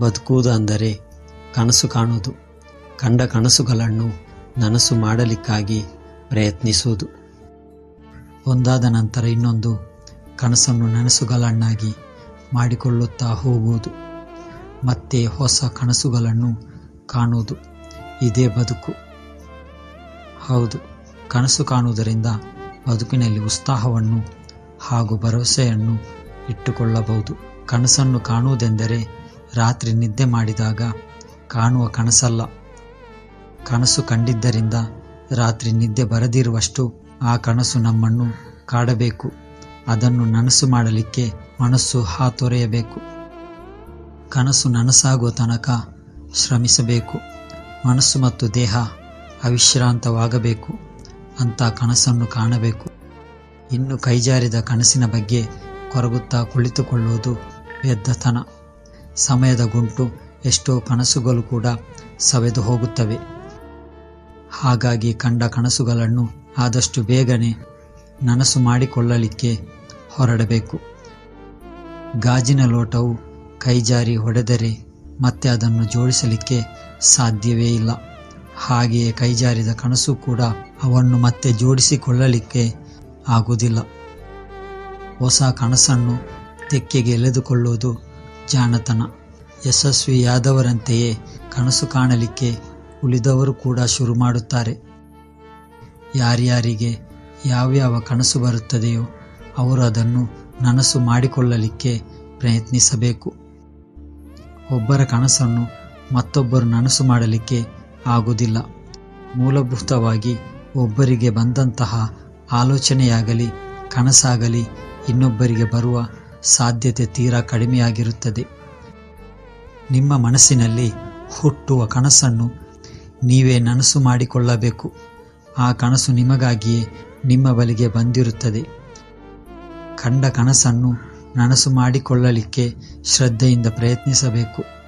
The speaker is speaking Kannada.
ಬದುಕುವುದು ಅಂದರೆ ಕನಸು ಕಾಣುವುದು. ಕಂಡ ಕನಸುಗಳನ್ನು ನನಸು ಮಾಡಲಿಕ್ಕಾಗಿ ಪ್ರಯತ್ನಿಸುವುದು. ಒಂದಾದ ನಂತರ ಇನ್ನೊಂದು ಕನಸನ್ನು ನನಸುಗಳನ್ನಾಗಿ ಮಾಡಿಕೊಳ್ಳುತ್ತಾ ಹೋಗುವುದು. ಮತ್ತೆ ಹೊಸ ಕನಸುಗಳನ್ನು ಕಾಣುವುದು. ಇದೇ ಬದುಕು. ಹೌದು, ಕನಸು ಕಾಣುವುದರಿಂದ ಬದುಕಿನಲ್ಲಿ ಉತ್ಸಾಹವನ್ನು ಹಾಗೂ ಭರವಸೆಯನ್ನು ಇಟ್ಟುಕೊಳ್ಳಬಹುದು. ಕನಸನ್ನು ಕಾಣುವುದೆಂದರೆ ರಾತ್ರಿ ನಿದ್ದೆ ಮಾಡಿದಾಗ ಕಾಣುವ ಕನಸಲ್ಲ. ಕನಸು ಕಂಡಿದ್ದರಿಂದ ರಾತ್ರಿ ನಿದ್ದೆ ಬರದಿರುವಷ್ಟು ಆ ಕನಸು ನಮ್ಮನ್ನು ಕಾಡಬೇಕು. ಅದನ್ನು ನನಸು ಮಾಡಲಿಕ್ಕೆ ಮನಸ್ಸು ಹಾತೊರೆಯಬೇಕು ಕನಸು ನನಸಾಗುವ ತನಕ ಶ್ರಮಿಸಬೇಕು. ಮನಸ್ಸು ಮತ್ತು ದೇಹ ಅವಿಶ್ರಾಂತವಾಗಬೇಕು. ಅಂತ ಕನಸನ್ನು ಕಾಣಬೇಕು. ಇನ್ನು ಕೈಜಾರಿದ ಕನಸಿನ ಬಗ್ಗೆ ಕೊರಗುತ್ತಾ ಕುಳಿತುಕೊಳ್ಳುವುದು ವ್ಯರ್ಥತನ. ಸಮಯದ ಗುಂಟು ಎಷ್ಟೋ ಕನಸುಗಳು ಕೂಡ ಸವೆದು ಹೋಗುತ್ತವೆ. ಹಾಗಾಗಿ ಕಂಡ ಕನಸುಗಳನ್ನು ಆದಷ್ಟು ಬೇಗನೆ ನನಸು ಮಾಡಿಕೊಳ್ಳಲಿಕ್ಕೆ ಹೊರಡಬೇಕು. ಗಾಜಿನ ಲೋಟವು ಕೈಜಾರಿ ಹೊಡೆದರೆ ಮತ್ತೆ ಅದನ್ನು ಜೋಡಿಸಲಿಕ್ಕೆ ಸಾಧ್ಯವೇ ಇಲ್ಲ. ಹಾಗೆಯೇ ಕೈಜಾರಿದ ಕನಸು ಕೂಡ ಅವನ್ನು ಮತ್ತೆ ಜೋಡಿಸಿಕೊಳ್ಳಲಿಕ್ಕೆ ಆಗುವುದಿಲ್ಲ. ಹೊಸ ಕನಸನ್ನು ತೆಕ್ಕೆಗೆ ಎಳೆದುಕೊಳ್ಳುವುದು ಜಾಣತನ. ಯಶಸ್ವಿಯಾದವರಂತೆಯೇ ಕನಸು ಕಾಣಲಿಕ್ಕೆ ಉಳಿದವರು ಕೂಡ ಶುರು ಮಾಡುತ್ತಾರೆ. ಯಾರ್ಯಾರಿಗೆ ಯಾವ್ಯಾವ ಕನಸು ಬರುತ್ತದೆಯೋ ಅವರು ಅದನ್ನು ನನಸು ಮಾಡಿಕೊಳ್ಳಲಿಕ್ಕೆ ಪ್ರಯತ್ನಿಸಬೇಕು. ಒಬ್ಬರ ಕನಸನ್ನು ಮತ್ತೊಬ್ಬರು ನನಸು ಮಾಡಲಿಕ್ಕೆ ಆಗುವುದಿಲ್ಲ. ಮೂಲಭೂತವಾಗಿ ಒಬ್ಬರಿಗೆ ಬಂದಂತಹ ಆಲೋಚನೆಯಾಗಲಿ, ಕನಸಾಗಲಿ ಇನ್ನೊಬ್ಬರಿಗೆ ಬರುವ ಸಾಧ್ಯತೆ ತೀರಾ ಕಡಿಮೆಯಾಗಿರುತ್ತದೆ. ನಿಮ್ಮ ಮನಸ್ಸಿನಲ್ಲಿ ಹುಟ್ಟುವ ಕನಸನ್ನು ನೀವೇ ನನಸು ಮಾಡಿಕೊಳ್ಳಬೇಕು. ಆ ಕನಸು ನಿಮಗಾಗಿಯೇ ನಿಮ್ಮ ಬಳಿಗೆ ಬಂದಿರುತ್ತದೆ. ಕಂಡ ಕನಸನ್ನು ನನಸು ಮಾಡಿಕೊಳ್ಳಲಿಕ್ಕೆ ಶ್ರದ್ಧೆಯಿಂದ ಪ್ರಯತ್ನಿಸಬೇಕು.